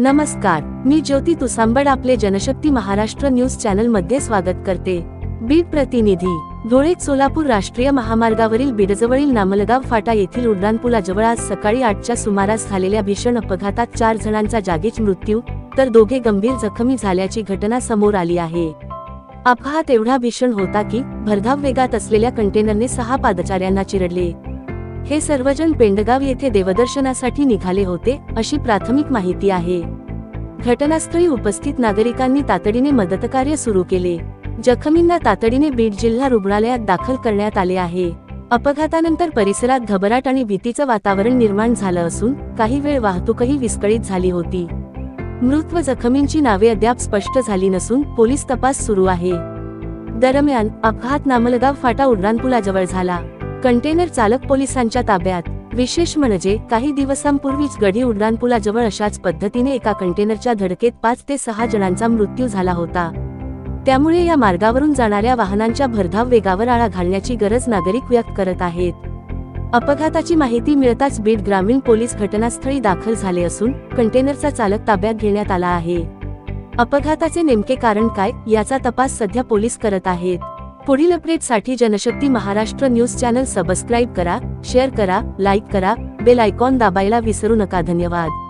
नमस्कार मी ज्योती तुसांबड आपले जनशक्ती महाराष्ट्र न्यूज चॅनलमध्ये स्वागत करते. बीड प्रतिनिधी धुळे सोलापूर राष्ट्रीय महामार्गावरील बीडजवळील नामलगाव फाटा येथील उड्डाणपुलाजवळ आज सकाळी आठच्या सुमारास झालेल्या भीषण अपघातात चार जणांचा जागीच मृत्यू तर दोघे गंभीर जखमी झाल्याची घटना समोर आली आहे. अपघात एवढा भीषण होता की भरधाव वेगात असलेल्या कंटेनरने सहा पादचाऱ्यांना चिरडले. हे सर्वजण पेंडगाव येथे देवदर्शनासाठी निघाले होते अशी प्राथमिक माहिती आहे. घटनास्थळी उपस्थित नागरिकांनी तातडीने मदतकार्य सुरू केले. जखमींना तातडीने बीड जिल्हा रुग्णालयात दाखल करण्यात आले आहे. अपघातानंतर परिसरात घबराट आणि भीतीचं वातावरण निर्माण झालं असून काही वेळ वाहतूकही विस्कळीत झाली होती. मृत व जखमींची नावे अद्याप स्पष्ट झाली नसून पोलीस तपास सुरू आहे. दरम्यान अपघात नामलगाव फाटा उड्डाणपुलाजवळ झाला. कंटेनर चालक पोलिसांच्या ताब्यात. विशेष म्हणजे काही दिवसांपूर्वीच गढी उड्डाणपुलाजवळ अशाच पद्धतीने एका कंटेनरच्या धडकेत पाच ते सहा जणांचा मृत्यू झाला होता. त्यामुळे या मार्गावरून जाणाऱ्या वाहनांच्या भरधाव वेगावर आळा घालण्याची गरज नागरिक व्यक्त करत आहेत. अपघाताची माहिती मिळताच बीड ग्रामीण पोलीस घटनास्थळी दाखल झाले असून कंटेनरचा चालक ताब्यात घेण्यात आला आहे. अपघाताचे नेमके कारण काय याचा तपास सध्या पोलीस करत आहेत. पुढील अपडेटसाठी Janshakti Maharashtra news channel subscribe करा शेअर करा लाईक करा बेल आयकॉन दाबायला विसरू नका. धन्यवाद.